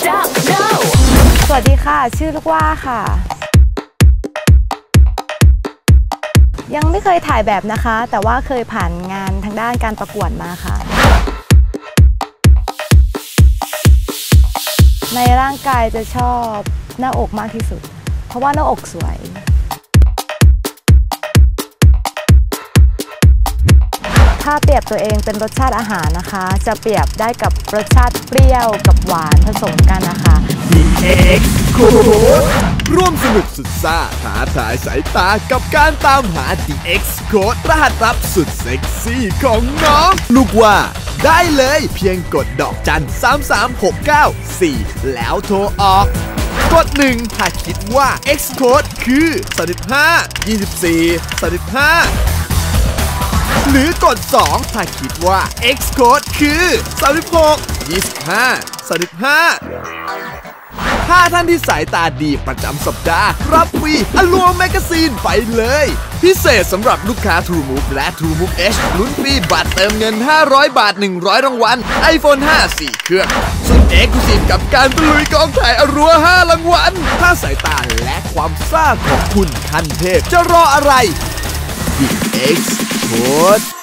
stop no สวัสดีค่ะ ชื่อลูกว่าค่ะ ยังไม่เคยถ่ายแบบนะคะ แต่ว่าเคยผ่านงานทางด้านการประกวดมาค่ะ ในร่างกายจะชอบหน้าอกมากที่สุด เพราะว่าหน้าอกสวย ถ้าเปรียบตัวเองเป็นรสชาติอาหารนะคะ จะเปรียบได้กับรสชาติเปรี้ยวกับหวานผสมกันนะคะ DX Code ร่วมสนุกสุดซ่าท้าทายสายตากับการตามหา DX Code รหัสลับสุดเซ็กซี่ของน้อง ลูกว่า ได้เลยเพียงกดดอกจัน 33694 แล้วโทรออกกดหนึ่งถ้าคิดว่า X Code คือ35 24 35 หรือกด 2 ถ้าคิดว่า X Code คือ 36 25 35ถ้าท่านที่สายตาดีประจำสัปดาห์รับฟรีอลัวแมกกาซีนไปเลย พิเศษสำหรับลูกค้า True Move และ True Move H ลุ้นฟรีบัตรเติมเงิน 500 บาท 100 รางวัล iPhone 5 4 เครื่อง สุดเอ็กซ์คลูซีฟกับการตะลุยกองถ่ายอรัว 5 รางวัล ถ้าสายตาและความซ่าของคุณคันเทพ จะรออะไร The X What?